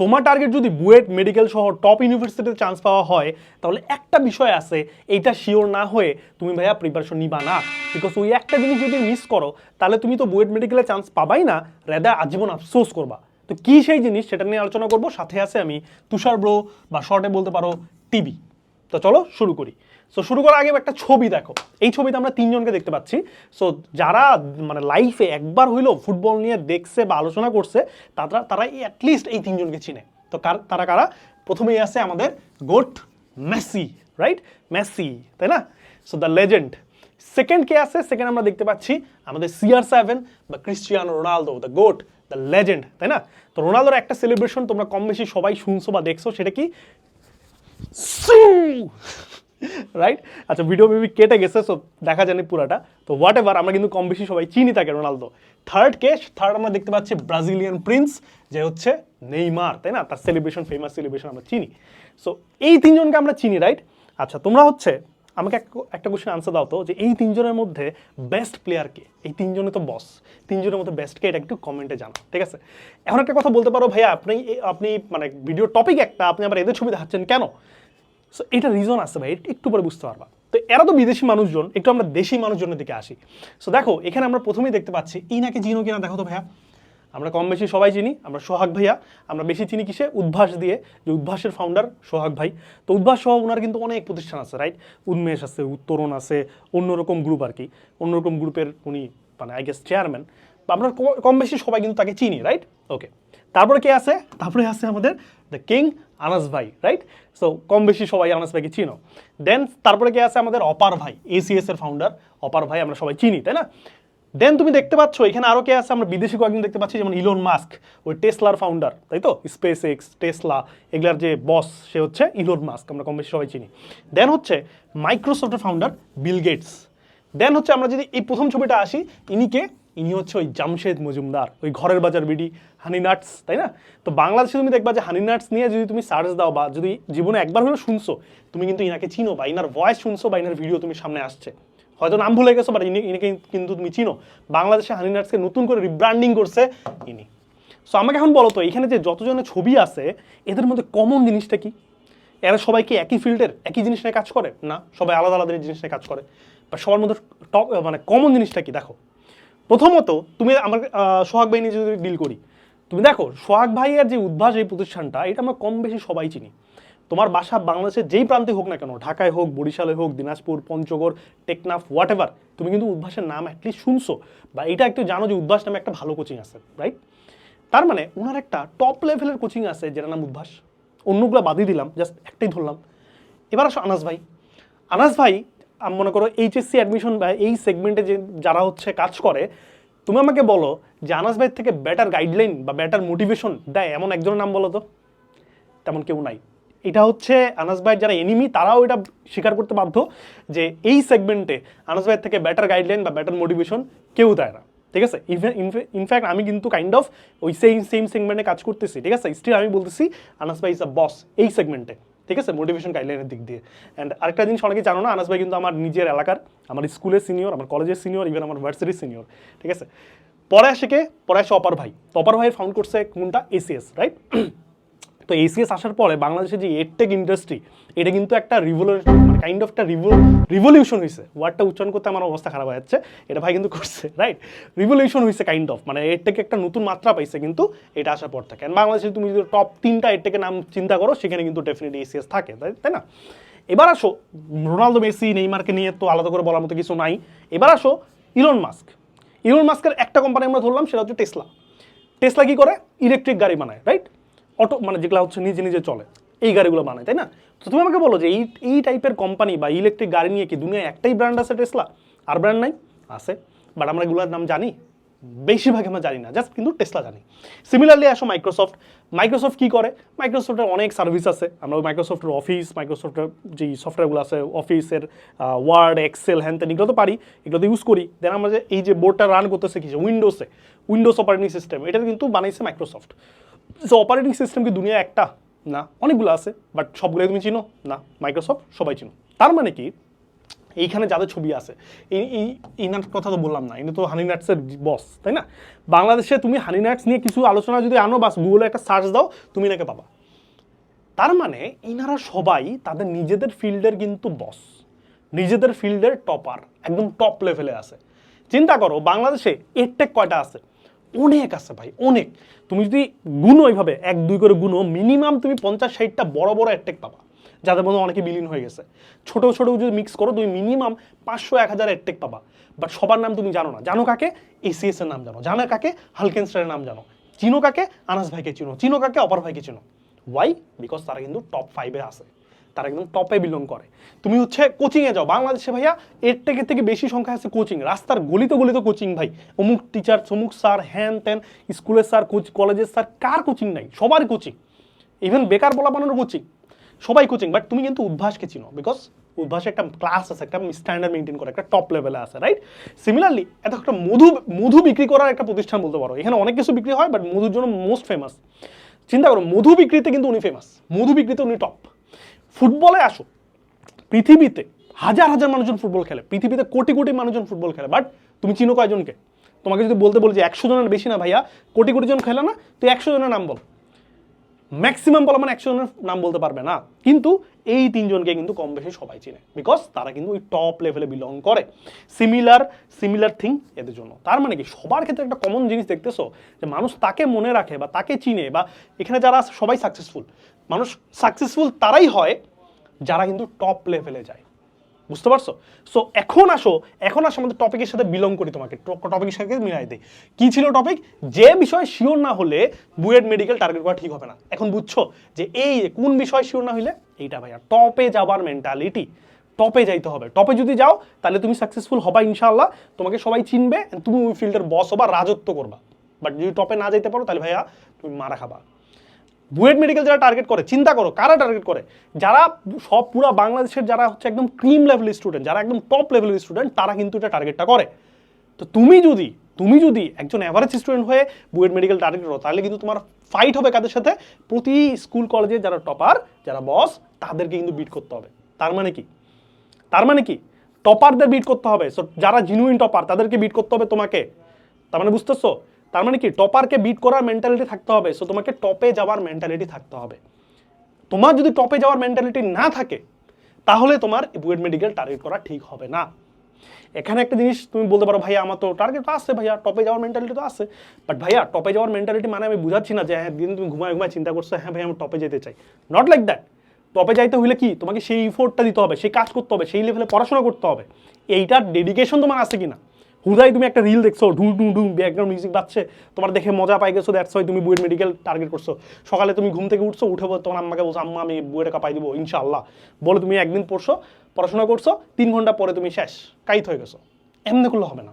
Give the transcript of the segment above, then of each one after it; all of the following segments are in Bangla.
তোমার টার্গেট যদি বুয়েট মেডিকেল সহ টপ ইউনিভার্সিটিতে চান্স পাওয়া হয়, তাহলে একটা বিষয় আছে, এইটা শিওর না হয়ে তুমি ভাইয়া প্রিপারেশন নিবা না। বিকজ ওই একটা জিনিস যদি মিস করো, তাহলে তুমি তো বুয়েট মেডিকেলে চান্স পাবাই না রেদা আজীবন আফসোস করবা। তো কি সেই জিনিস, সেটা নিয়ে আলোচনা করব। সাথে আছে আমি তুষার ব্রো বা শর্টে বলতে পারো টিভি তো চলো শুরু করি। সো শুরু করার আগে একটা ছবি দেখো। এই ছবিতে আমরা তিনজনকে দেখতে পাচ্ছি। সো যারা মানে লাইফে একবার হইলেও ফুটবল নিয়ে দেখছে বা আলোচনা করছে, তারা তারা অ্যাটলিস্ট এই তিনজনকে চিনে। তো কার, তারা কারা? প্রথমেই আছে আমাদের গোট মেসি রাইট মেসি তাই না? সো দ্য লেজেন্ড সেকেন্ড কে আছে? সেকেন্ড আমরা দেখতে পাচ্ছি আমাদের সিআর সেভেন বা Cristiano Ronaldo the goat the legend তাই না? তো রোনালদোর একটা সেলিব্রেশন তোমরা কম বেশি সবাই শুনছো বা দেখছ, সেটা কি? রাইট আচ্ছা ভিডিও মেবি কেটে গেছে সো দেখা যায়নি পুরাটা। তো হোয়াট এভার আমরা কিন্তু কম বেশি সবাই চিনি তাকে, রোনালদো। থার্ড কে থার্ড আমরা দেখতে পাচ্ছি ব্রাজিলিয়ান প্রিন্স যে হচ্ছে নেইমার তাই না? তার সেলিব্রেশন ফেমাস সেলিব্রেশন আমরা চিনি। সো এই তিনজনকে আমরা চিনি রাইট আচ্ছা তোমরা হচ্ছে আমাকে একটা কোশ্চেন আনসার দাও তো, যে এই তিনজনের মধ্যে বেস্ট প্লেয়ার কে? এই তিনজনে তো বস তিনজনের মধ্যে বেস্ট কে এটা একটু কমেন্টে জানাও, ঠিক আছে? এখন একটা কথা বলতে পারো ভাইয়া, আপনি আপনি মানে ভিডিও টপিক একটা, আপনি আবার এদের ছবি দেখাচ্ছেন কেন? সো এটা রিজন আছে ভাই একটু পরে বুঝতে পারবা। তো এরা তো বিদেশি মানুষজন, একটু আমরা দেশি মানুষজনের দিকে আসি। সো দেখো, এখানে আমরা প্রথমেই দেখতে পাচ্ছি এই নাকি চিনো কিনা দেখো তো ভাইয়া। আমরা কম বেশি সবাই চিনি, আমরা সোহাগ ভাইয়া, আমরা বেশি চিনি কিসে? উদ্ভাস দিয়ে, যে উদ্ভাসের ফাউন্ডার সোহাগ ভাই। তো উদ্ভাস সহ ওনার কিন্তু অনেক প্রতিষ্ঠান আছে রাইট উন্মেষ আছে, উত্তরণ আছে, অন্যরকম গ্রুপ আর কি। অন্যরকম গ্রুপের উনি মানে আই গেস চেয়ারম্যান আমরা কম বেশি সবাই কিন্তু তাকে চিনি রাইট ওকে তারপরে কে আছে? তারপরে আছে আমাদের দ্য কিং আনাস ভাই রাইট সো কম বেশি সবাই আনাস ভাইকে চিনো। দেন তারপরে কে আছে আমাদের অপার ভাই এসিএস এর ফাউন্ডার অপার ভাই আমরা সবাই চিনি, তাই না? দেন তুমি দেখতে পাচ্ছ, এখানে আরও কে আছে? আমরা বিদেশি কয়েকজন দেখতে পাচ্ছি, যেমন ইলন মাস্ক ওই টেসলার ফাউন্ডার তাই তো? স্পেস এক্স টেসলা এগুলার যে বস সে হচ্ছে ইলন মাস্ক আমরা কম বেশি সবাই চিনি। দেন হচ্ছে মাইক্রোসফটের ফাউন্ডার বিল গেটস দেন হচ্ছে আমরা যদি এই প্রথম ছবিটা আসি ইনিকে ইনি হচ্ছে ওই জামশেদ মজুমদার, ওই ঘরের বাজার বিডি, হানি নাটস, তাই না? তো বাংলাদেশে তুমি দেখবা যে হানি নাটস নিয়ে যদি তুমি সার্চ দাও বা যদি জীবনে একবার হলেও শুনছো, তুমি কিন্তু ইনাকে চিনো বা ইনার ভয়েস শুনছো বা ইনার ভিডিও তুমি সামনে আসছে। হয়তো নাম ভুলে গেছো বাট ইনি, ইনাকে কিন্তু তুমি চিনো। বাংলাদেশে হানি নাটসকে নতুন করে রিব্র্যান্ডিং করছে ইনি। সো আমাকে এখন বলো তো, এখানে যে যতজনের ছবি আছে, এদের মধ্যে কমন জিনিসটা কি? এরা সবাই কি একই ফিল্ডের একই জিনিস নিয়ে কাজ করে? না, সবাই আলাদা আলাদা জিনিস নিয়ে কাজ করে। বা সবার মধ্যে টপ মানে কমন জিনিসটা কি? দেখো। প্রথমত, তুমি আমার সোহাগ ভাই নিয়ে যদি ডিল করি, তুমি দেখো, সোহাগ ভাইয়ের যে উদ্ভাস এই প্রতিষ্ঠানটা, এটা আমরা কম বেশি সবাই চিনি। তোমার বাসা বাংলাদেশের যেই প্রান্তে হোক না কেন, ঢাকায় হোক, বরিশালে হোক, দিনাজপুর, পঞ্চগড়, টেকনাফ হোয়াট এভার তুমি কিন্তু উদ্ভাসের নাম অ্যাটলিস্ট শুনছো। বা এটা একটু জানো যে উদ্ভাস নামে একটা ভালো কোচিং আছে রাইট তার মানে ওনার একটা টপ লেভেলের কোচিং আছে, যেটার নাম উদ্ভাস। অন্যগুলো বাদই দিলাম জাস্ট একটাই ধরলাম। এবার আসো আনাস ভাই। আনাস ভাই মনে করো এইচএসসি অ্যাডমিশন বা এই সেগমেন্টে যে যারা হচ্ছে কাজ করে, তুমি আমাকে বলো যে আনাস ভাই থেকে বেটার গাইডলাইন বা বেটার মোটিভেশন দেয় এমন একজনের নাম বলো তো। তেমন কেউ নাই। এটা হচ্ছে আনাস ভাইয়ের যারা এনিমি তারাও এটা স্বীকার করতে বাধ্য যে এই সেগমেন্টে আনাস ভাইয়ের থেকে বেটার গাইডলাইন বা বেটার মোটিভেশন কেউ দেয় না। ঠিক আছে? ইনফ্যাক্ট আমি কিন্তু কাইন্ড অফ ওই সেম সেম সেগমেন্টে কাজ করতেছি। ঠিক আছে? স্টিল আমি বলতেছি আনাস ভাই ইজ আ বস এই সেগমেন্টে ঠিক আছে মোটিভেশন গাইডলাইনের দিক দিয়ে। অ্যান্ড আরেকটা জিনিস অনেকে জানো না, আনাস ভাই কিন্তু আমার নিজের এলাকার, আমার স্কুলের সিনিয়র আমার কলেজের সিনিয়র ইভেন আমার ভার্সিটির সিনিয়র ঠিক আছে? পরে আসে কে? পরে আসে অপার ভাই। অপার ভাই ফাউন্ড করছে কোনটা? এসিএস রাইট তো এসিএস আসার পরে বাংলাদেশের যে এডটেক ইন্ডাস্ট্রি এটা কিন্তু একটা রিভলিউশন কাইন্ড অফ একটা রিভলিউশন হয়েছে ওয়ার্ডটা উচ্চারণ করতে আমার অবস্থা খারাপ হয়ে যাচ্ছে। এটা ভাই কিন্তু করছে রাইট রিভলিউশন হয়েছে কাইন্ড অফ মানে এডটেক একটা নতুন মাত্রা পাইছে কিন্তু এটা আসার পর থেকে। বাংলাদেশে তুমি যদি টপ তিনটা এডটেকের নাম চিন্তা করো, সেখানে কিন্তু ডেফিনেটলি এসিএস থাকে, তাই তাই না? এবার আসো, রোনালদো, মেসি, নেইমারকে নিয়ে তো আলাদা করে বলার মতো কিছু নাই। এবার আসো ইলন মাস্ক ইলন মাস্কের একটা কোম্পানি আমরা ধরলাম, সেটা হচ্ছে টেসলা টেসলা কি করে? ইলেকট্রিক গাড়ি বানায় রাইট অটো মানে যেগুলো হচ্ছে নিজে নিজে চলে। এই গাড়িগুলো বানায়, তাই না? তো তুমি আমাকে বলো যে এই এই টাইপের কোম্পানি বা ইলেকট্রিক গাড়ি নিয়ে কি দুনিয়ায় একটাই ব্র্যান্ড আছে টেসলা আর ব্র্যান্ড নাই? আছে। বাট আমরা এগুলোর নাম জানি? বেশিরভাগ আমরা জানি না জাস্ট কিন্তু টেসলা জানি। সিমিলারলি আসো মাইক্রোসফট মাইক্রোসফট কি করে? মাইক্রোসফটের অনেক সার্ভিস আছে। আমরা মাইক্রোসফটের অফিস মাইক্রোসফটের যেই সফটওয়্যারগুলো আছে অফিসের ওয়ার্ড এক্সেল হ্যান ত্যান এগুলো তো পারি এগুলো তো ইউজ করি। দেন আমরা যে এই যে বোর্ডটা রান করতেছে কি উইন্ডোসে উইন্ডোজ অপারেটিং সিস্টেম এটা কিন্তু বানাইছে মাইক্রোসফট সো অপারেটিং সিস্টেম কি দুনিয়া একটা? না, অনেকগুলো আছে বাট সবগুলোই তুমি চিনো? না মাইক্রোসফট সবাই চিনো। তার মানে কি? এইখানে যাদের ছবি আছে, এই ইনার কথা তো বললাম না, ইনি তো হানি নাটসের বস তাই না? বাংলাদেশে তুমি হানি নাটস নিয়ে কিছু আলোচনা যদি আনো, বাস গুগলে একটা সার্চ দাও, তুমি নাকি পাবা। তার মানে ইনারা সবাই তাদের নিজেদের ফিল্ডের কিন্তু বস নিজেদের ফিল্ডের টপার একদম টপ লেভেলে আছে। চিন্তা করো, বাংলাদেশে এরটেক কয়টা আছে? অনেক আছে ভাই, অনেক। তুমি যদি গুনো ওইভাবে এক, দুই করে গুনো মিনিমাম তুমি পঞ্চাশ, ষাটটা বড় বড় এরটেক পাবা, যাদের মধ্যে অনেকে বিলীন হয়ে গেছে। ছোট ছোট যদি মিক্স করো, তুমি মিনিমাম পাঁচশো, এক হাজার এরটেক পাবা। বাট সবার নাম তুমি জানো না। জানো কাকে? এসিএস এর নাম জানো। জানো কাকে? হালকেনস্টারের নাম জানো। চিনো কাকে? আনাস ভাইকে চিনো। চিনো কাকে? অপর ভাইকে চিনো। ওয়াই বিকজ তারা কিন্তু টপ ফাইভে আছে। তারা একদম টপে বিলং করে। তুমি হচ্ছে কোচিংয়ে যাও। বাংলাদেশে ভাইয়া এর থেকে থেকে বেশি সংখ্যা আছে কোচিং রাস্তার গলিতে গলিতে কোচিং ভাই। অমুক টিচার অমুক স্যার হ্যান ত্যান স্কুলের স্যার কোচ কলেজের স্যার কার কোচিং নাই? সবার কোচিং ইভেন বেকার বলা বানানোর কোচিং সবাই কোচিং বাট তুমি কিন্তু উদ্ভাসকে চিনো। বিকজ উদ্ভাসে একটা ক্লাস আছে, একটা স্ট্যান্ডার্ড মেনটেন করে, একটা টপ লেভেলে আছে রাইট সিমিলারলি এত একটা মধু মধু বিক্রি করার একটা প্রতিষ্ঠান বলতে পারো। এখানে অনেক কিছু বিক্রি হয় বাট মধুর জন্য মোস্ট ফেমাস চিন্তা করো, মধু বিক্রিতে কিন্তু উনি ফেমাস মধু বিক্রিতে উনি টপ ফুটবলে আসো। পৃথিবীতে হাজার হাজার মানুষজন ফুটবল খেলে, পৃথিবীতে কোটি কোটি মানুষজন ফুটবল খেলে বাট তুমি চিনো কয়জনকে? তোমাকে যদি বলতে বলি যে একশো জনের বেশি না ভাইয়া, কোটি কোটি জন খেলে না তুই একশো জনের নাম বল। ম্যাক্সিমাম বলা মানে একশো জনের নাম বলতে পারবে না। কিন্তু এই তিনজনকে কিন্তু কম বেশি সবাই চিনে বিকজ তারা কিন্তু ওই টপ লেভেলে বিলং করে। সিমিলার সিমিলার থিং এদের জন্য। তার মানে কি? সবার ক্ষেত্রে একটা কমন জিনিস দেখতেছো, যে মানুষ তাকে মনে রাখে বা তাকে চিনে বা এখানে যারা সবাই সাকসেসফুল মানুষ সাকসেসফুল তারাই হয় যারা কিন্তু টপ লেভেলে যায়। বুঝতে পারছ? সো এখন আসো এখন আসো আমাদের টপিকের সাথে বিলং করি তোমাকে। টপিকের সাথে মিলাই দিই। কী ছিল টপিক যে বিষয় শিওর না হলে বুয়েট মেডিকেল টার্গেট করা ঠিক হবে না। এখন বুঝছ যে এই কোন বিষয় শিওর না হইলে, এইটা ভাইয়া টপে যাবার মেন্টালিটি টপে যাইতে হবে। টপে যদি যাও, তাহলে তুমি সাকসেসফুল হবা ইনশাল্লাহ তোমাকে সবাই চিনবে তুমি ওই ফিল্ডের বস হবা, রাজত্ব করবা। বাট যদি টপে না যাইতে পারো, তাহলে ভাইয়া তুমি মারা খাবা। বুয়েট মেডিকেল যারা টার্গেট করে, চিন্তা করো কারা টার্গেট করে? যারা সব পুরো বাংলাদেশের যারা হচ্ছে একদম ক্রিম লেভেলের স্টুডেন্ট যারা একদম টপ লেভেলের স্টুডেন্ট তারা কিন্তু এটা টার্গেটটা করে। তো তুমি যদি তুমি যদি একজন অ্যাভারেজ স্টুডেন্ট হয়ে বুয়েট মেডিকেল টার্গেট করো, তাহলে কিন্তু তোমার ফাইট হবে কাদের সাথে? প্রতি স্কুল কলেজে যারা টপার যারা বস তাদেরকে কিন্তু বিট করতে হবে। তার মানে কি? তার মানে কি? টপারদের বিট করতে হবে। সো যারা জিনুইন টপার তাদেরকে বিট করতে হবে তোমাকে। তার মানে বুঝতেছো? তার মানে কি? টপারকে বিট করার মেন্টালিটি থাকতে হবে। সো তোমাকে টপে যাওয়ার মেন্টালিটি থাকতে হবে। তোমার যদি টপে যাওয়ার মেন্টালিটি না থাকে, তাহলে তোমার বুয়েট মেডিকেল টার্গেট করা ঠিক হবে না। এখানে একটা জিনিস তুমি বলতে পারো, ভাইয়া, আমার তো টার্গেট আছে, ভাইয়া, টপে যাওয়ার মেন্টালিটি তো আছে। বাট ভাইয়া, টপে যাওয়ার মেন্টালিটি মানে আমি বুঝাচ্ছি না যে হ্যাঁ দিন তুমি ঘুমায় ঘুমায় চিন্তা করছ হ্যাঁ ভাই আমি টপে যেতে চাই। নট লাইক দ্যাট টপে যাইতে হলে কি? তোমাকে সেই ইফোর্টটা দিতে হবে, সেই কাজ করতে হবে, সেই লেভেলে পড়াশোনা করতে হবে। এইটার ডেডিকেশন তোমার আছে কিনা? হুদাই তুমি একটা রিল দেখছ ঢুম ঢুম ঢুম ব্যাকগ্রাউন্ড মিউজিক বাজছে, তোমার দেখে মজা পাই গেছো দ্যাটস ওয়াই তুমি বুয়েট মেডিকেল টার্গেট করছ। সকালে তুমি ঘুম থেকে উঠছো, উঠে তোমার আম্মাকে বলছো, আম্মা, আমি বুয়েটে কাপাই দিব, ইনশাআল্লাহ। বলে তুমি একদিন পড়ছো, পড়াশোনা করছ, তিন ঘণ্টা পরে তুমি শেষ কাইত হয়ে গেছো। এমনি করলে হবে না।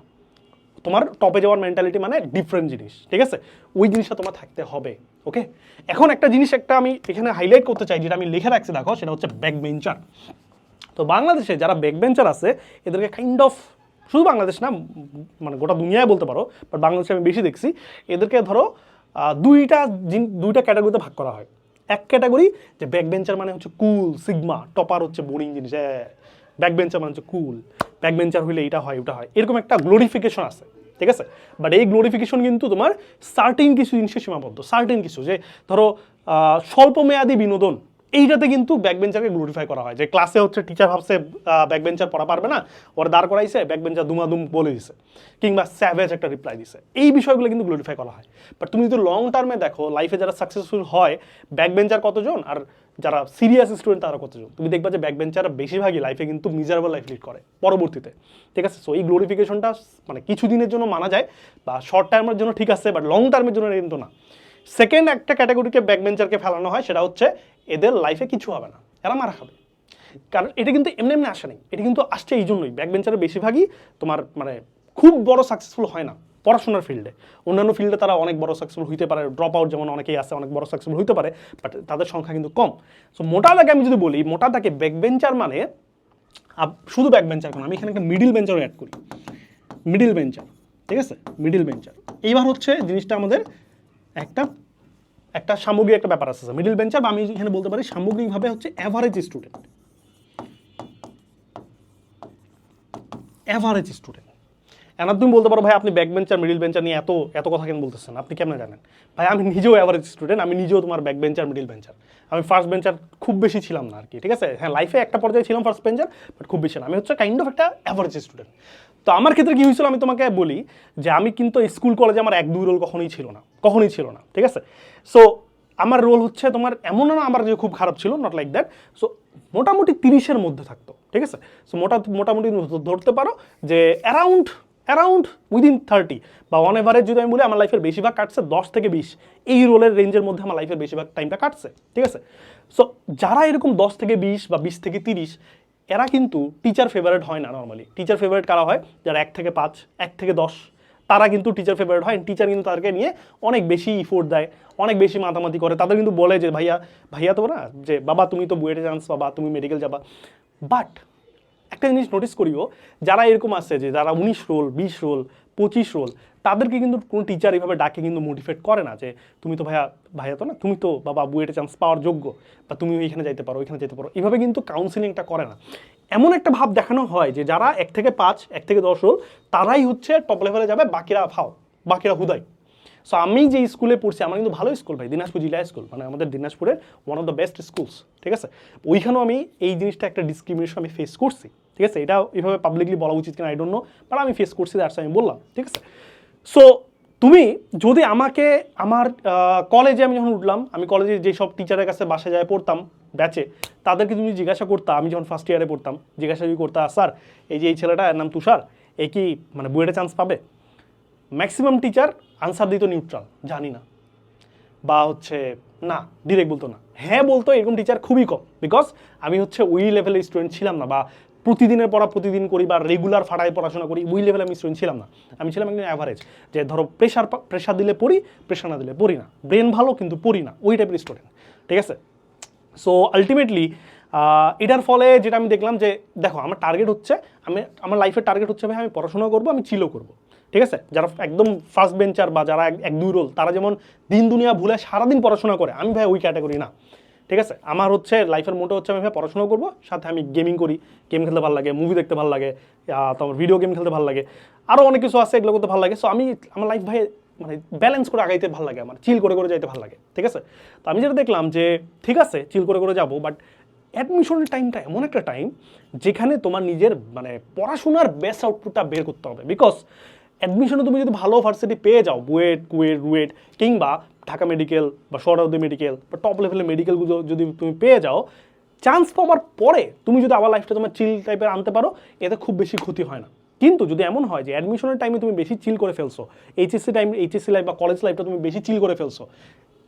তোমার টপে যাওয়ার মেন্টালিটি মানে ডিফারেন্ট জিনিস, ঠিক আছে? ওই জিনিসটা তোমার থাকতে হবে ওকে এখন একটা জিনিস একটা আমি এখানে হাইলাইট করতে চাই, যেটা আমি লিখে রাখছি, দেখো, সেটা হচ্ছে ব্যাক বেঞ্চার তো বাংলাদেশে যারা ব্যাক বেঞ্চার আছে, এদেরকে কাইন্ড অফ শুধু বাংলাদেশ না মানে গোটা দুনিয়ায় বলতে পারো বাট বাংলাদেশে আমি বেশি দেখছি, এদেরকে ধরো দুইটা জিন- দুইটা ক্যাটাগরিতে ভাগ করা হয়। এক ক্যাটাগরি যে ব্যাক বেঞ্চার মানে হচ্ছে কুল সিগমা টপার হচ্ছে বোরিং জিনিস হ্যাঁ ব্যাক বেঞ্চার মানে হচ্ছে কুল ব্যাক বেঞ্চার হইলে এটা হয়, ওটা হয়, এরকম একটা গ্লোরিফিকেশন আছে, ঠিক আছে? বাট এই গ্লোরিফিকেশন কিন্তু তোমার সার্টেন কিছু জিনিসে সীমাবদ্ধ সার্টেন কিছু, যে ধরো স্বল্পমেয়াদী বিনোদন এইটাতে কিন্তু ব্যাকবেঞ্চারকে গ্লোরিফাই করা হয় যে ক্লাসে হচ্ছে টিচার ভাবছে ব্যাকবেঞ্চার পড়া পারবে না, ওরা দাঁড় করাইছে ব্যাকবেঞ্চার দুমাদুম বলে দিছে, কিংবা স্যাভেজ একটা রিপ্লাই দিছে। এই বিষয়গুলো কিন্তু গ্লোরিফাই করা হয়। বাট তুমি যদি লং টার্মে দেখো লাইফে যারা সাকসেসফুল হয় ব্যাকবেঞ্চার কতজন? আর যারা সিরিয়াস স্টুডেন্ট তারা কতজন? তুমি দেখবা যে ব্যাকবেঞ্চার বেশিরভাগই লাইফে কিন্তু মিজারেবল লাইফ লিড করে, পরবর্তীতে। ঠিক আছে? সো এই গ্লোরিফিকেশনটা মানে কিছুদিনের জন্য মানা যায়, বা শর্ট টার্মের জন্য ঠিক আছে বাট লং টার্মের জন্য কিন্তু না। সেকেন্ড একটা ক্যাটাগরিকে ব্যাকবেঞ্চারকে ফেলানো হয়, সেটা হচ্ছে এদের লাইফে কিছু হবে না। এরা মারা খাবে। কারণ এটা কিন্তু এমনি এমনি আসে নাই। এটা কিন্তু আসছে এই জন্যই ব্যাকবেঞ্চারের বেশিরভাগই তোমার মানে খুব বড় সাকসেসফুল হয় না পড়াশোনার ফিল্ডে অন্যান্য ফিল্ডে তারা অনেক বড় সাকসেসফুল হইতে পারে। ড্রপ আউট যেমন অনেকেই আছে, অনেক বড় সাকসেসফুল হইতে পারে বাট তাদের সংখ্যা কিন্তু কম। সো মোটা দাগে আমি যদি বলি মোটা দাগে ব্যাকবেঞ্চার মানে শুধু ব্যাক বেঞ্চার কেন আমি এখানে একটা মিডিল বেঞ্চারও অ্যাড করি। মিডিল বেঞ্চার ঠিক আছে? মিডিল বেঞ্চার এইবার হচ্ছে জিনিসটা আমাদের একটা একটা সামগ্রিক একটা ব্যাপার আছে মিডিল বেঞ্চার বা আমি এখানে বলতে পারি সামগ্রিকভাবে হচ্ছে অ্যাভারেজ স্টুডেন্ট অ্যাভারেজ স্টুডেন্ট এনার তুমি বলতে পারো, ভাই, আপনি ব্যাক বেঞ্চার মিডিল বেঞ্চার নিয়ে এত এত কথা কেন বলতেছেন? আপনি কেমন জানেন? ভাই, আমি নিজেও অ্যাভারেজ স্টুডেন্ট আমি নিজেও তোমার ব্যাক বেঞ্চার মিডিল বেঞ্চার আমি ফার্স্ট বেঞ্চার খুব বেশি ছিলাম না আর কি ঠিক আছে? হ্যাঁ লাইফে একটা পর্যায়ে ছিলাম ফার্স্ট বেঞ্চার বাট খুব বেশি না। আমি হচ্ছে কাইন্ড অফ একটা অ্যাভারেজ স্টুডেন্ট তো আমার ক্ষেত্রে কী হয়েছিল, আমি তোমাকে বলি যে, আমি কিন্তু স্কুল কলেজে আমার এক দুই রোল কখনোই ছিল না। কখনোই ছিল না, ঠিক আছে? সো আমার রোল হচ্ছে তোমার এমন না, আমার যে খুব খারাপ ছিল নট লাইক দ্যাট সো মোটামুটি তিরিশের মধ্যে থাকতো, ঠিক আছে? সো মোটা, মোটামুটি ধরতে পারো যে অ্যারাউন্ড অ্যারাউন্ড উইদিন থার্টি বা অন এভারেজ যদি আমি বলি, আমার লাইফের বেশিরভাগ কাটছে দশ থেকে বিশ। এই রোলের রেঞ্জের মধ্যে আমার লাইফের বেশিরভাগ টাইমটা কাটছে, ঠিক আছে? সো যারা এরকম দশ থেকে বিশ বা বিশ থেকে তিরিশ, এরা কিন্তু টিচার ফেভারেট হয় না নর্মালি টিচার ফেভারেট কারা হয়? যারা এক থেকে পাঁচ, এক থেকে দশ তারা কিন্তু টিচার ফেভারিট হয় টিচার কিন্তু তাদেরকে নিয়ে অনেক বেশি ইফোর্ট দেয়, অনেক বেশি মাতামাতি করে। তাদের কিন্তু বলে যে, ভাইয়া ভাইয়া তো না যে, বাবা তুমি তো বুয়েটে চান্স বাবা তুমি মেডিকেল যাবা। বাট একটা জিনিস নোটিস করিও, যারা এরকম আসছে যে, যারা উনিশ রোল বিশ রোল পঁচিশ রোল তাদেরকে কিন্তু কোনো টিচার এইভাবে ডাকে কিন্তু মোটিভেট করে না যে, তুমি তো ভাইয়া ভাইয়া তো না, তুমি তো বা বাবু এটা চান্স পাওয়ার যোগ্য, বা তুমি এখানে যাইতে পারো এখানে যেতে পারো। এভাবে কিন্তু কাউন্সিলিংটা করে না। এমন একটা ভাব দেখানো হয় যে, যারা এক থেকে পাঁচ, এক থেকে দশ রোল তারাই হচ্ছে টপ লেভেলে যাবে, বাকিরা ফাও, বাকিরা হুদাই। সো আমি যে স্কুলে পড়ছি, আমার কিন্তু ভালো স্কুল ভাই, দিনাজপুর জেলা স্কুল মানে আমাদের দিনাজপুরের one of the best schools ঠিক আছে? ওইখানেও আমি এই জিনিসটা একটা ডিসক্রিমিনেশন আমি ফেস করছি, ঠিক আছে? এটা এইভাবে পাবলিকলি বলা উচিত কিনা আই ডোন্ট নো বাট আমি ফেস করছি দ্যাটস আমি বললাম, ঠিক আছে? সো তুমি যদি আমাকে, আমার কলেজে আমি যখন উঠলাম, আমি কলেজে যেসব টিচারের কাছে বাসায় যায় পড়তাম ব্যাচে তাদেরকে তুমি জিজ্ঞাসা করতা, আমি যখন ফার্স্ট ইয়ারে পড়তাম, জিজ্ঞাসা যদি করতা, স্যার, এই যে এই ছেলেটা, এর নাম তুষার, এ কি মানে বুয়েটে চান্স পাবে? ম্যাক্সিমাম টিচার আনসার দিত নিউট্রাল জানি না। বা হচ্ছে, না ডিরেক্ট বলতো না। হ্যাঁ বলতো, এরকম টিচার খুবই কম। বিকজ আমি হচ্ছে ওই লেভেলের স্টুডেন্ট ছিলাম না, বা প্রতিদিনের পড়া প্রতিদিন করি, বা রেগুলার ফাটায় পড়াশোনা করি, ওই লেভেলে আমি স্টুডেন্ট ছিলাম না। আমি ছিলাম একজন অ্যাভারেজ যে ধরো প্রেশার প্রেশার দিলে পড়ি প্রেশার না দিলে পড়ি না। ব্রেন ভালো, কিন্তু পড়ি না, ওই টাইপের স্টুডেন্ট ঠিক আছে? সো আলটিমেটলি এটার ফলে যেটা আমি দেখলাম যে, দেখো, আমার টার্গেট হচ্ছে, আমি, আমার লাইফের টার্গেট হচ্ছে, ভাই, আমি পড়াশোনা করব, আমি চিলও করব। ঠিক আছে? যারা একদম ফার্স্ট বেঞ্চার বা যারা এক- দুই রোল তারা যেমন দিন দুনিয়া ভুলে সারাদিন পড়াশোনা করে, আমি ভাই ওই ক্যাটাগরি না। ঠিক আছে? আমার হচ্ছে লাইফের মোটো হচ্ছে আমি ভাই পড়াশোনা করব, সাথে আমি গেমিং করি গেম খেলতে ভালো লাগে মুভি দেখতে ভালো লাগে তারপর ভিডিও গেম খেলতে ভালো লাগে আরও অনেক কিছু আছে এগুলো করতে ভালো লাগে। সো আমি, আমার লাইফ ভাই মানে ব্যালেন্স করে আগাইতে ভালো লাগে, আমার চিল করে করে যাইতে ভালো লাগে, ঠিক আছে? তো আমি যেটা দেখলাম যে, ঠিক আছে চিল করে করে যাব বাট অ্যাডমিশনের টাইমটা এমন একটা টাইম যেখানে তোমার নিজের মানে পড়াশোনার বেস্ট আউটপুটটা বের করতে হবে। বিকজ অ্যাডমিশনে তুমি যদি ভালো ভার্সিটি পেয়ে যাও, বুয়েট, কুয়েট, রুয়েট কিংবা ঢাকা মেডিকেল বা সরাউদ্দি মেডিকেল বা টপ লেভেলের মেডিকেলগুলো যদি তুমি পেয়ে যাও চান্স পাওয়ার পরে তুমি যদি আবার লাইফটা তোমার চিল টাইপের আনতে পারো, এতে খুব বেশি ক্ষতি হয় না। কিন্তু যদি এমন হয় যে অ্যাডমিশনের টাইমে তুমি বেশি চিল করে ফেলছো এইচএসসি টাইম এইচএসসি লাইফ বা কলেজ লাইফটা তুমি বেশি চিল করে ফেলছো,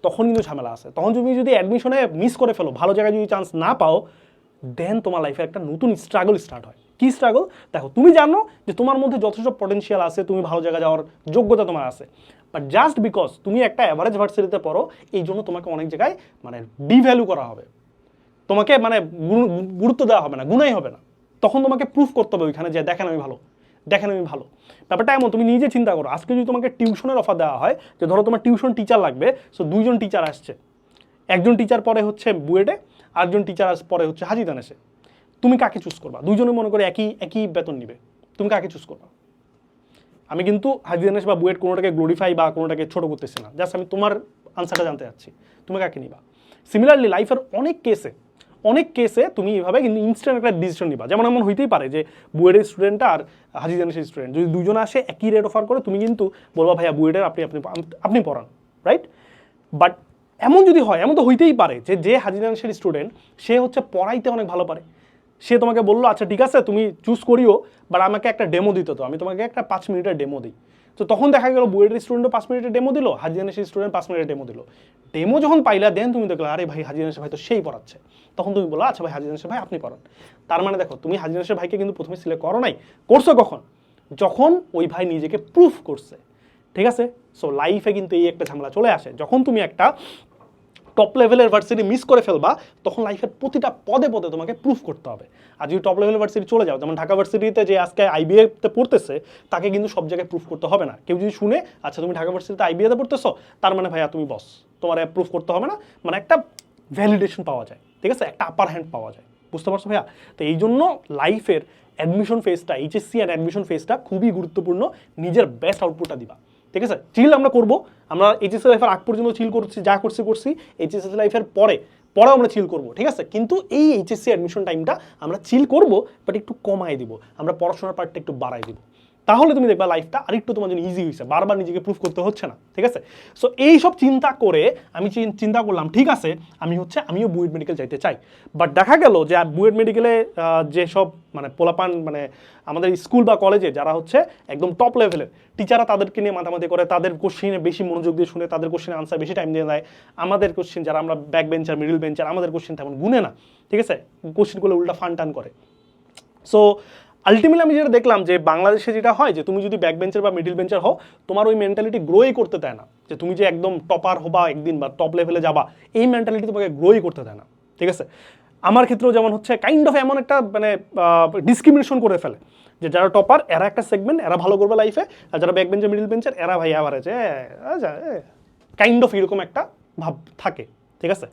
তখন কিন্তু ঝামেলা আছে। তখন তুমি যদি অ্যাডমিশনে মিস করে ফেলো, ভালো জায়গায় যদি চান্স না পাও দেন তোমার লাইফে একটা নতুন স্ট্রাগল স্টার্ট হয়। কি স্ট্রাগল দেখো, তুমি জানো যে তোমার মধ্যে যথেষ্ট পটেনশিয়াল আছে, তুমি ভালো জায়গায় যাওয়ার যোগ্যতা তোমার আছে। বাট জাস্ট বিকজ তুমি একটা অ্যাভারেজ ভার্সিটিতে পড়ো, এই জন্য তোমাকে অনেক জায়গায় মানে ডিভ্যালু করা হবে। তোমাকে মানে গুরুত্ব দেওয়া হবে না, গুণাই হবে না। তখন তোমাকে প্রুফ করতে হবে ওইখানে যে দেখেন আমি ভালো, দেখেন আমি ভালো। ব্যাপারটা এমন, তুমি নিজে চিন্তা করো। আজকে যদি তোমাকে টিউশনের অফার দেওয়া হয়, যে ধরো তোমার টিউশন টিচার লাগবে সো দুইজন টিচার আসছে। একজন টিচার পরে হচ্ছে বুয়েটে, আরেকজন টিচার পরে হচ্ছে হাজিদানেসে তুমি কাকে চুজ করবা? দুইজনে মনে করে একই একই বেতন নিবে। তুমি কাকে চুজ করবা? আমি কিন্তু হাজিদানেস বা বুয়েট কোনোটাকে গ্লোরিফাই বা কোনোটাকে ছোটো করতেছি না। জাস্ট আমি তোমার আনসারটা জানতে চাচ্ছি। তুমি কাকে নিবা? সিমিলারলি লাইফের অনেক কেসে অনেক কেসে তুমি এভাবে কিন্তু ইনস্ট্যান্ট একটা ডিসিশন নিবা। যেমন এমন হইতেই পারে যে বুয়েটের স্টুডেন্টটা আর হাজিদানেসের স্টুডেন্ট যদি দুজন আসে, একই রেট অফার করে, তুমি কিন্তু বলবা, ভাইয়া, বুয়েটের আপনি আপনি আপনি পড়ান রাইট বাট এমন যদি হয়, এমন তো হইতেই পারে যে যে হাজিদানেসের স্টুডেন্ট সে হচ্ছে পড়াইতে অনেক ভালো পারে। সে তোমাকে বলল আচ্ছা ঠিক আছে, তুমি চুজ করিও বাট আমাকে একটা ডেমো দিত তো আমি তোমাকে একটা পাঁচ মিনিটের ডেমো দিই। তো তখন দেখা গেল বুয়েটের স্টুডেন্টও পাঁচ মিনিটের ডেমো দিল হাজিদানেসের স্টুডেন্ট পাঁচ মিনিটের ডেমো দিল। ডেমো যখন পাইলা দেন তুমি দেখল, আরে ভাই হাজিদানেসের ভাই তো সেই পড়াচ্ছে। তখন তুমি বলো আচ্ছা ভাই হাজিদানেসের ভাই, আপনি পড়ান। তার মানে দেখো, তুমি হাজিদানেসের ভাইকে কিন্তু প্রথমে সিলেক্ট করো নাই। করছ কখন? যখন ওই ভাই নিজেকে প্রুফ করছে। ঠিক আছে? সো লাইফে কিন্তু এই একটা ঝামেলা চলে আসে। যখন তুমি একটা টপ লেভেলের ভার্সিটি মিস করে ফেলবা, তখন লাইফের প্রতিটা পদে পদে তোমাকে প্রুফ করতে হবে। আর যদি টপ লেভেলের ভার্সিটি চলে যাও, যেমন ঢাকা ভার্সিটিতে যে আজকে আইবিএতে পড়তেছে, তাকে কিন্তু সব জায়গায় প্রুফ করতে হবে না। কেউ যদি শুনে আচ্ছা তুমি ঢাকা ভার্সিটিতে আইবিএতে পড়তেছো? তার মানে ভাইয়া তুমি বস তোমার প্রুফ করতে হবে না। মানে একটা ভ্যালিডেশন পাওয়া যায়, ঠিক আছে? একটা আপার হ্যান্ড পাওয়া যায়। বুঝতে পারছ ভাইয়া? তো এই জন্য লাইফের অ্যাডমিশন ফেজটা এইচএসসি অ্যান্ড অ্যাডমিশন ফেজটা খুবই গুরুত্বপূর্ণ। নিজের বেস্ট আউটপুটটা দিবা। ঠিক আছে? চিল আমরা করব। আমরা এইচএসসি লাইফের আগ পর্যন্ত চিল করছি, যা করছি করছি। এইচএসসি লাইফের পরে, পরেও আমরা চিল করব, ঠিক আছে? কিন্তু এই এইচএসসি অ্যাডমিশন টাইমটা আমরা চিল করব বাট একটু কমায় দিব। আমরা পড়াশোনার পার্টটা একটু বাড়াই দিব। তাহলে তুমি দেখবা লাইফটা আরেকটু তোমার জন্য ইজি হয়েছে বারবার নিজেকে প্রুফ করতে হচ্ছে না, ঠিক আছে? সো এই সব চিন্তা করে আমি চিন- চিন্তা করলাম, ঠিক আছে, আমি হচ্ছে, আমিও বুয়েট মেডিকেল যাইতে চাই। বাট দেখা গেল যে বুয়েট মেডিকেলে যেসব মানে পোলাপান মানে আমাদের স্কুল বা কলেজে যারা হচ্ছে একদম টপ লেভেলের টিচাররা তাদেরকে নিয়ে মাতামাতি করে, তাদের কোশ্চিনে বেশি মনোযোগ দিয়ে শুনে, তাদের কোশ্চিনে আনসার বেশি টাইম দিয়ে দেয় আমাদের কোশ্চিন যারা আমরা ব্যাক বেঞ্চার মিডল বেঞ্চার আমাদের কোশ্চিন তেমন গুনে না, ঠিক আছে? কোশ্চিনগুলো উল্টা ফান টান করে। সো আলটিমেটলি আমি যেটা দেখলাম যে বাংলাদেশে যেটা হয় যে তুমি যদি ব্যাক বেঞ্চার বা মিডিল বেঞ্চার হও, তোমার ওই মেন্টালিটি গ্রোই করতে দেয় না। যে তুমি যে একদম টপার হবা একদিন বা টপ লেভেলে যাবা, এই মেন্টালিটি তোমাকে গ্রোই করতে দেয় না। ঠিক আছে? আমার ক্ষেত্রেও যেমন হচ্ছে কাইন্ড অফ এমন একটা মানে ডিসক্রিমিনেশন করে ফেলে। যে যারা টপার এরা একটা সেগমেন্ট এরা ভালো করবে লাইফে আর যারা ব্যাক বেঞ্চার মিডিল বেঞ্চার এরা ভাই অ্যাভারেজ কাইন্ড অফ এরকম একটা ভাব থাকে। ঠিক আছে?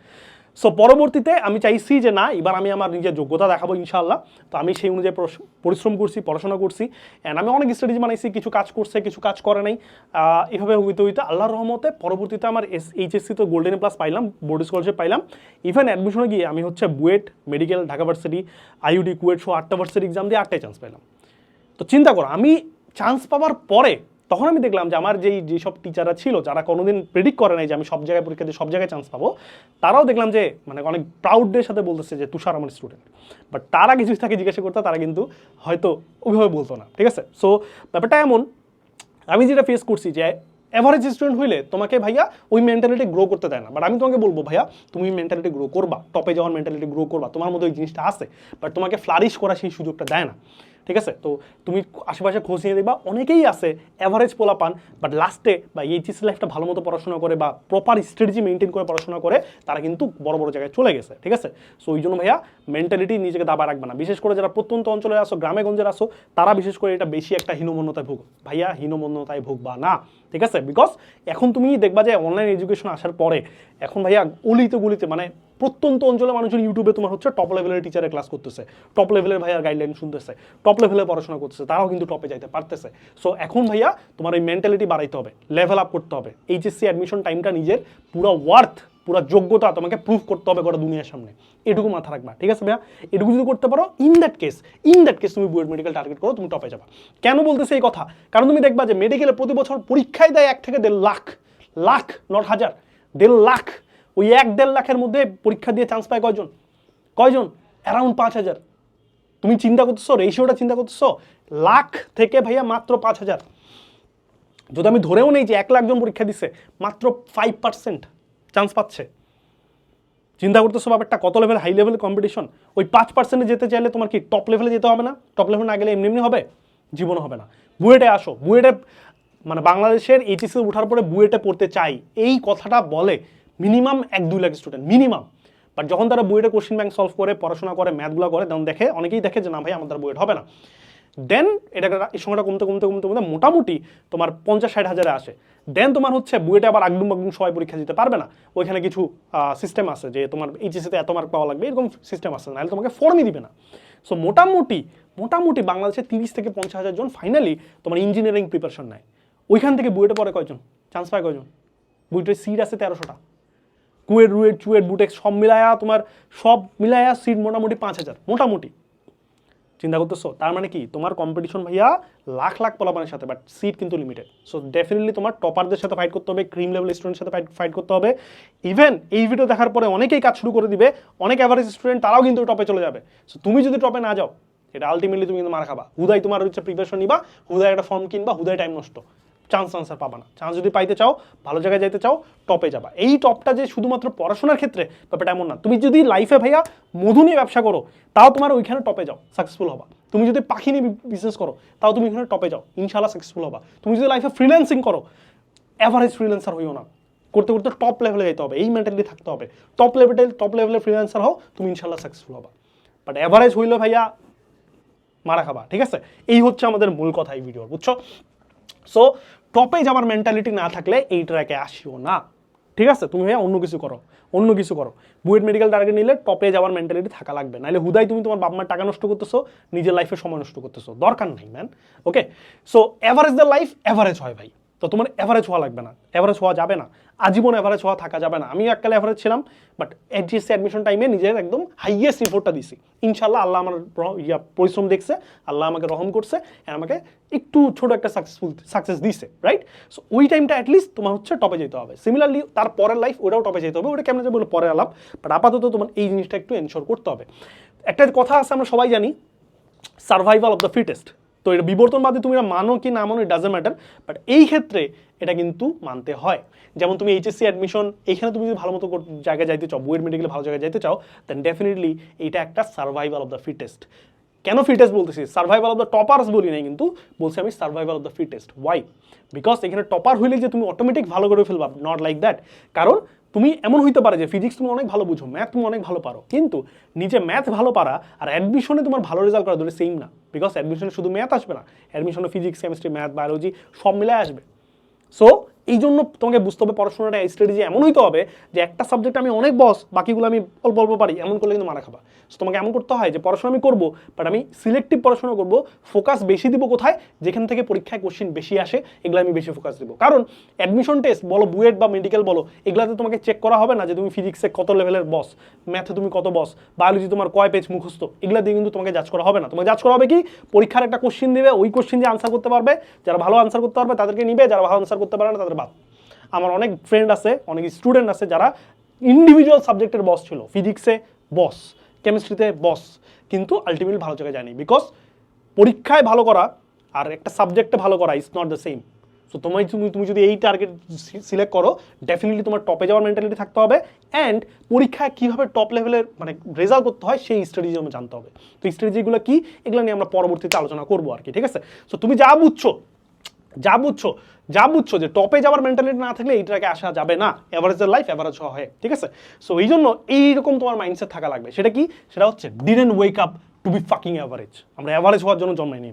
সো পরবর্তীতে আমি চাইছি যে না, এবার আমি আমার নিজের যোগ্যতা দেখাবো ইনশাআল্লাহ। তো আমি সেই অনুযায়ী পরিশ্রম করছি, পড়াশোনা করছি। অ্যান্ড আমি অনেক স্ট্র্যাটেজি বানাইছি, কিছু কাজ করছে, কিছু কাজ করে নাই। এভাবে হইতে হইতে আল্লাহর রহমতে পরবর্তীতে আমার এস এইচএসসি তো গোল্ডেন প্লাস পাইলাম বোর্ড স্কলারশিপ পাইলাম। ইভেন অ্যাডমিশনে গিয়ে আমি হচ্ছে BUET medical Dhaka varsity IUD KUET সহ আটটা ভার্সিটি এক্সাম দিয়ে আটটায় চান্স পাইলাম। তো চিন্তা করো, আমি চান্স পাওয়ার পরে তখন আমি দেখলাম যে আমার যেই যেসব টিচাররা ছিল, যারা কোনোদিন প্রেডিক্ট করে নাই যে আমি সব জায়গায় পরীক্ষা দিয়ে সব জায়গায় চান্স পাবো, তারাও দেখলাম যে মানে অনেক প্রাউডের সাথে বলতেছে যে, তুষার আমার স্টুডেন্ট বাট তারা কিছু তাকে জিজ্ঞাসা করতো, তারা কিন্তু হয়তো ওইভাবে বলতো না, ঠিক আছে? সো ব্যাপারটা এমন, আমি যেটা ফেস করছি যে অ্যাভারেজ স্টুডেন্ট হইলে তোমাকে ভাইয়া ওই মেন্টালিটি গ্রো করতে দেয় না। বাট আমি তোমাকে বলব, ভাইয়া, তুমি মেন্টালিটি গ্রো করবা টপে যাওয়ার মেন্টালিটি গ্রো করবা, তোমার মধ্যে ওই জিনিসটা আছে বাট তোমাকে ফ্লারিশ করা সেই সুযোগটা দেয় না। ঠিক আছে? তো তুমি আশেপাশে খোঁজ নিয়ে দেখবা অনেকেই আছে অ্যাভারেজ পোলা পান বাট লাস্টে বা এইচএসি লাইফটা ভালো মতো পড়াশোনা করে বা প্রপার স্ট্র্যাটেজি মেনটেন করে পড়াশোনা করে, তারা কিন্তু বড় বড় জায়গায় চলে গেছে, ঠিক আছে? সো ওই জন্য ভাইয়া মেন্টালিটি নিজেকে দাবা রাখবে না। বিশেষ করে যারা প্রত্যন্ত অঞ্চলে আসো গ্রামে গঞ্জের আসো তারা বিশেষ করে এটা বেশি একটা হীনমন্যতায় ভুগ, ভাইয়া হীনমন্যতায় ভুগবা না, ঠিক আছে? বিকজ এখন তুমি দেখবা যে অনলাইন এডুকেশন আসার পরে, এখন ভাইয়া অলিতে গুলিতে মানে প্রত্যন্ত অঞ্চলে মানুষজন ইউটিউবে তোমার হচ্ছে টপ লেভেলের টিচারের ক্লাস করতেছে। টপ লেভেলের ভাইয়ার গাইডলাইন শুনতেছে। টপ লেভেলে পড়াশোনা করতেছে, তারাও কিন্তু টপে যাইতে পারতেছে। সো এখন ভাইয়া তোমার এই মেন্টালিটি বাড়াইতে হবে লেভেল আপ করতে হবে। এইচএসসি অ্যাডমিশন টাইমটা নিজের পুরো ওয়ার্থ পুরো যোগ্যতা তোমাকে প্রুফ করতে হবে গোটা দুনিয়ার সামনে। এটুকু মাথা রাখবা, ঠিক আছে ভাইয়া? এটুকু যদি করতে পারো in that case in that case তুমি বুয়েট মেডিকেল টার্গেট করো, তুমি টপে যাবা। কেন বলতেছে এই কথা? কারণ তুমি দেখবা যে মেডিকেলে প্রতি বছর পরীক্ষায় দেয় এক থেকে দেড় লাখ লাখ নট হাজার, দেড় লাখ ওই এক দেড় লাখের মধ্যে পরীক্ষা দিয়ে চান্স পায় কয়জন? কয়জন? অ্যারাউন্ড পাঁচ হাজার। তুমি চিন্তা করতেছো রেশিওটা চিন্তা করতেছো? লাখ থেকে ভাইয়া মাত্র পাঁচ হাজার। যদি আমি ধরেও নেই যে এক লাখ জন পরীক্ষা দিছে, মাত্র ফাইভ পার্সেন্ট চান্স পাচ্ছে। চিন্তা করতেছো ব্যাপারটা, কত লেভেল হাই লেভেল কম্পিটিশন ওই পাঁচ পার্সেন্টে যেতে চাইলে তোমার কি টপ লেভেলে যেতে হবে না? টপ লেভেলে না গেলে এমনি এমনি হবে? জীবনও হবে না। বুয়েটে আসো। বুয়েটে মানে বাংলাদেশের এইচএসি উঠার পরে বুয়েটে পড়তে চাই। এই কথাটা বলে মিনিমাম এক দুই লাখ স্টুডেন্ট মিনিমাম। বাট যখন তারা বুয়েটে কোশ্চেন ব্যাংক সলভ করে, পড়াশোনা করে ম্যাথগুলো করে তখন দেখে, অনেকেই দেখে যে না ভাই, আমাদের বুয়েট হবে না। দেন এটা এই সংখ্যাটা কমতে কমতে কমতে কমতে মোটামুটি তোমার পঞ্চাশ, ষাট হাজারে আসে। দেন তোমার হচ্ছে বুয়েটে আবার আগডুম বাগডুম সবাই পরীক্ষা দিতে পারবে না। ওইখানে কিছু সিস্টেম আছে যে তোমার এইচএসিতে এত মার্ক পাওয়া লাগবে, এরকম সিস্টেম আছে, নাহলে তোমাকে ফর্মই দিবে না। সো মোটামুটি মোটামুটি বাংলাদেশে তিরিশ থেকে পঞ্চাশ হাজার জন ফাইনালি তোমার ইঞ্জিনিয়ারিং প্রিপারেশন নেয়। ওইখান থেকে বুয়েটে পরে কয়জন? চান্স পায় কয়জন? বুয়েটের সিট আছে তেরোশোটা। কুয়েট, রুয়েট, চুয়েট বুটেক সব মিলায়া তোমার সব মিলায়া সিট মোটামুটি পাঁচ হাজার, মোটামুটি। চিন্তা করতেছো? তার মানে কি? তোমার কম্পিটিশন ভাইয়া লাখ লাখ পোলাপানের সাথে বাট সিট কিন্তু লিমিটেড সো ডেফিনেটলি তোমার টপারদের সাথে ফাইট করতে হবে ক্রিম লেভেল স্টুডেন্টের সাথে ফাইট করতে হবে। ইভেন এই ভিডিও দেখার পরে অনেকেই কাজ শুরু করে দিবে, অনেক অ্যাভারেজ স্টুডেন্ট তারাও কিন্তু টপে চলে যাবে। সো তুমি যদি টপে না যাও, এটা আলটিমেটলি তুমি কিন্তু মার খাবা। হুদাই তোমার হচ্ছে প্রিপারেশন নিবা হুদায় একটা ফর্ম কিনবা হুদায় টাইম নষ্ট। চান্স আনসার পাবা না। চান্স যদি পাইতে চাও, ভালো জায়গায় যাইতে চাও টপে যাবা। এই টপটা যে শুধুমাত্র পড়াশোনার ক্ষেত্রে ব্যাপারটা এমন না। তুমি যদি লাইফে ভাইয়া মধু নিয়ে ব্যবসা করো, তাও তোমার ওইখানে টপে যাও সাকসেসফুল হবা। তুমি যদি পাখি নিয়ে বিজনেস করো, তাও তুমি ওইখানে টপে যাও ইনশাল্লাহ সাকসেসফুল হবা। তুমি যদি লাইফে ফ্রিল্যান্সিং করো অ্যাভারেজ ফ্রিল্যান্সার হইও না। করতে করতে টপ লেভেলে যেতে হবে, এই মেন্টালিটি থাকতে হবে। টপ লেভেলে টপ লেভেলের ফ্রিল্যান্সার হও, তুমি ইনশাল্লাহ সাকসেসফুল হবা। বাট অ্যাভারেজ হইলে ভাইয়া মারা খাবা, ঠিক আছে? এই হচ্ছে আমাদের মূল কথা এই ভিডিওর বুঝছ? সো টপে যাওয়ার মেন্টালিটি না থাকলে এই ট্র্যাকে আসিও না। ঠিক আছে? তুমি ভাইয়া অন্য কিছু করো। অন্য কিছু করো। বুয়েট মেডিকেল টার্গেট নিলে টপে যাওয়ার মেন্টালিটি থাকা লাগবে। নাহলে হুদাই তুমি তোমার বাপ মার টাকা নষ্ট করতেছো, নিজের লাইফে সময় নষ্ট করতেছো। দরকার নাই man okay so average the life average হয়, ভাই। তো তোমার অ্যাভারেজ হওয়া লাগবে না অ্যাভারেজ হওয়া যাবে না। আজীবন অ্যাভারেজ হওয়া থাকা যাবে না। আমি এককালে অ্যাভারেজ ছিলাম বাট এইচএসসি অ্যাডমিশন টাইমে নিজের একদম হাইয়েস্ট রিপোর্টটা দিছি। ইনশাল্লাহ আল্লাহ আমার ইয়া, পরিশ্রম দেখছে, আল্লাহ আমাকে রহম করছে আমাকে একটু ছোট একটা সাকসেসফুল সাকসেস দিছে রাইট সো ওই টাইমটা অ্যাটলিস্ট তোমার হচ্ছে টপে যেতে হবে। সিমিলারলি তার পরের লাইফ ওটাও টপে যেতে হবে। ওটা কেমন যাবে পরে আলাপ বাট আপাতত তোমার এই জিনিসটা একটু এনশোর করতে হবে। একটা কথা আছে, আমরা সবাই জানি সার্ভাইভাল অফ দ্য ফিটেস্ট তো এটা বিবর্তনবাদী তুমি এটা মানো কি না মানো ইট ডাজেন্ট ম্যাটার বাট এই ক্ষেত্রে এটা কিন্তু মানতে হয়। যেমন তুমি এইচএসসি অ্যাডমিশন এখানে তুমি যদি ভালো মতো জায়গায় যাইতে চাও বুয়েট মেডিকেলে ভালো জায়গায় যাইতে চাও দেন ডেফিনেটলি এটা একটা সার্ভাইভাল অফ দ্য ফিটেস্ট কেন ফিটেস্ট বলতেছি? সার্ভাইভাল অফ দ্য টপার্স বলি নাই কিন্তু, বলছি আমি survival of the fittest why because এখানে টপার হইলে যে তুমি অটোমেটিক ভালো করে ফেলবা নট লাইক দ্যাট কারণ তুমি এমন হইতে পারে যে ফিজিক্স তুমি অনেক ভালো বুঝো ম্যাথ তুমি অনেক ভালো পারো, কিন্তু নিজে ম্যাথ ভালো পারা আর অ্যাডমিশনে তোমার ভালো রেজাল্ট করা দুটো সেম না বিকজ অ্যাডমিশনে শুধু ম্যাথ আসবে না অ্যাডমিশনে ফিজিক্স কেমিস্ট্রি ম্যাথ বায়োলজি সব মিলে আসবে। সো এই জন্য তোমাকে বুঝতে হবে পড়াশোনাটা স্ট্র্যাটেজি এমন হইতে হবে যে একটা সাবজেক্ট আমি অনেক বস বাকিগুলো আমি অল্প অল্প পারি, এমন করলে কিন্তু মারা খাবা। সো তোমাকে এমন করতে হয় যে পড়াশোনা আমি করব বাট আমি সিলেক্টিভ পড়াশোনা করব ফোকাস বেশি দিব কোথায়? যেখান থেকে পরীক্ষায় কোশ্চিন বেশি আসে, এগুলো আমি বেশি ফোকাস দিব। কারণ অ্যাডমিশন টেস্ট বলো, বুয়েট বা মেডিকেল বলো, এগুলাতে তোমাকে চেক করা হবে না যে তুমি ফিজিক্সে কত লেভেলের বস ম্যাথে তুমি কত বস বায়োলজি তোমার কয় পেজ মুখস্থ, এগুলা দিয়ে কিন্তু তোমাকে জাজ করা হবে না। তোমাকে জাজ করা হবে কি? পরীক্ষার একটা কোশ্চিন দিবে, ওই কোশ্চিন দিয়ে আনসার করতে পারবে, যারা ভালো আনসার করতে পারবে তাদেরকে নিবে, যারা ভালো আনসার করতে পারে না তাদের বাদ। আমার অনেক ফ্রেন্ড আছে, অনেক স্টুডেন্ট আছে যারা ইন্ডিভিজুয়াল সাবজেক্টের বস ছিল ফিজিক্সে বস কেমিস্ট্রিতে বস কিন্তু আলটিমেটলি ভালো জায়গায় যায়নি। বিকজ পরীক্ষায় ভালো করা আর একটা সাবজেক্টে ভালো করা is not the same so তোমায় তুমি তুমি যদি এই টার্গেট সিলেক্ট করো ডেফিনেটলি তোমার টপে যাওয়ার মেন্টালিটি থাকতে হবে অ্যান্ড পরীক্ষায় কীভাবে টপ লেভেলের মানে রেজাল্ট করতে হয় সেই স্ট্র্যাটেজি আমরা জানতে হবে। তো স্ট্র্যাটেজিগুলো কি? এগুলো নিয়ে আমরা পরবর্তীতে আলোচনা করব আর কি, ঠিক আছে? সো তুমি যা বুঝছ যা বুঝছ যা বুঝছ যে টপে যাওয়ার মেন্টালিটি না থাকলে এই এইটাকে আসা যাবে না। অ্যাভারেজের লাইফ অ্যাভারেজ হয়, ঠিক আছে? সো এই জন্য এইরকম তোমার মাইন্ডসেট থাকা লাগবে। সেটা কি? সেটা হচ্ছে didn't wake up to be fucking average আমরা অ্যাভারেজ হওয়ার জন্য জন্মাই নেই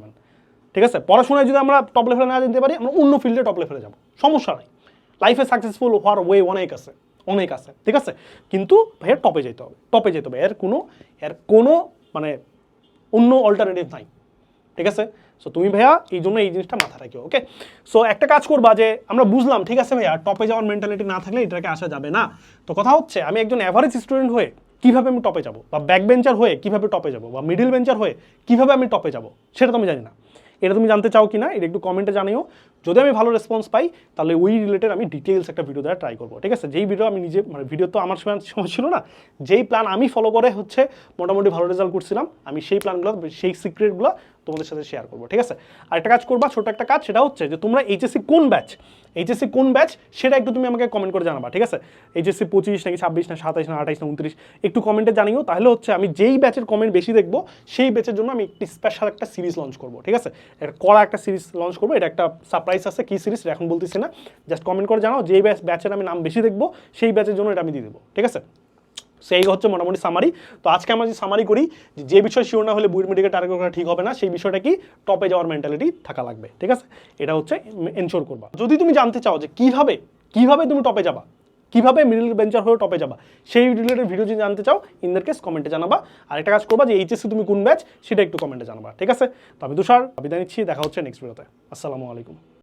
ঠিক আছে? পড়াশোনায় যদি আমরা টপ লেভেলে না যেতে পারি, আমরা অন্য ফিল্ডে টপ লেভেলে যাব। সমস্যা নাই। লাইফে সাকসেসফুল হওয়ার ওয়ে অনেক আছে অনেক আছে, ঠিক আছে? কিন্তু ভাইয়া, টপে যেতে হবে, টপে যেতে হবে। এর কোনো এর কোনো মানে অন্য অল্টারনেটিভ নাই, ঠিক আছে? সো তুমি ভাইয়া এই জন্য এই জিনিসটা মাথা রাখিও ওকে সো একটা কাজ করবা যে, আমরা বুঝলাম, ঠিক আছে ভাইয়া, টপে যাওয়ার মেন্টালিটি না থাকলে এটাকে আসা যাবে না। তো কথা হচ্ছে, আমি একজন অ্যাভারেজ স্টুডেন্ট হয়ে কীভাবে আমি টপে যাব? বা ব্যাক বেঞ্চার হয়ে কীভাবে টপে যাব? বা মিডিল বেঞ্চার হয়ে কীভাবে আমি টপে যাব? সেটা তো আমি জানি না। এটা তুমি জানতে চাও কি না এটা একটু কমেন্টে জানিও। যদি আমি ভালো রেসপন্স পাই, তাহলে ওই রিলেটেড আমি ডিটেলস একটা ভিডিও দেওয়ার ট্রাই করব, ঠিক আছে? যেই ভিডিও আমি নিজে মানে ভিডিও তো আমার সময় সময় ছিল না, যেই প্ল্যান আমি ফলো করে হচ্ছে মোটামুটি ভালো রেজাল্ট করছিলাম, আমি সেই প্ল্যানগুলো সেই সিক্রেটগুলো তোমাদের সাথে শেয়ার করব, ঠিক আছে? আর একটা কাজ করবা ছোট একটা কাজ, সেটা হচ্ছে যে তোমরা এইচএসসি কোন ব্যাচ এইচএসসি কোন ব্যাচ সেটা একটু তুমি আমাকে কমেন্ট করে জানাবা, ঠিক আছে? এইচএসসি পঁচিশ নাকি ছাব্বিশ না সাতাইশ না আঠাইশ না উনত্রিশ একটু কমেন্টে জানিও, তাহলে হচ্ছে আমি যেই ব্যাচের কমেন্ট বেশি দেখব, সেই ব্যাচের জন্য আমি একটি স্পেশাল একটা সিরিজ লঞ্চ করব, ঠিক আছে? একটা কড়া একটা সিরিজ লঞ্চ করব, এটা একটা সারপ্রাইজ আছে, কী সিরিজ এখন বলতেছি না। জাস্ট কমেন্ট করে জানাও, যেই ব্যাচ ব্যাচের আমি নাম বেশি দেখব, সেই ব্যাচের জন্য এটা আমি দিয়ে দেবো, ঠিক আছে? সেই হচ্ছে মোটামুটি সামারি তো আজকে আমরা যে সামারি করি, যে বিষয় শিওর না হলে বুয়েট মেডিকেল টার্গেট করা ঠিক হবে না, সেই বিষয়টা কি টপে যাওয়ার মেন্টালিটি থাকা লাগবে, ঠিক আছে? এটা হচ্ছে এনশোর করবা। যদি তুমি জানতে চাও যে কীভাবে কীভাবে তুমি টপে যাবা, কীভাবে মিডল বেঞ্চার হয়ে টপে যাবা, সেই রিলেটেড ভিডিও যদি জানতে চাও ইন কেস কমেন্টে জানাবা। আর একটা কাজ করবা যে এইচএসসি তুমি কোন ব্যাচ সেটা একটু কমেন্টে জানাবা, ঠিক আছে? তো আমি তুষার, বিদায় নিচ্ছি, দেখা হচ্ছে নেক্সট ভিডিওতে আসসালামু আলাইকুম।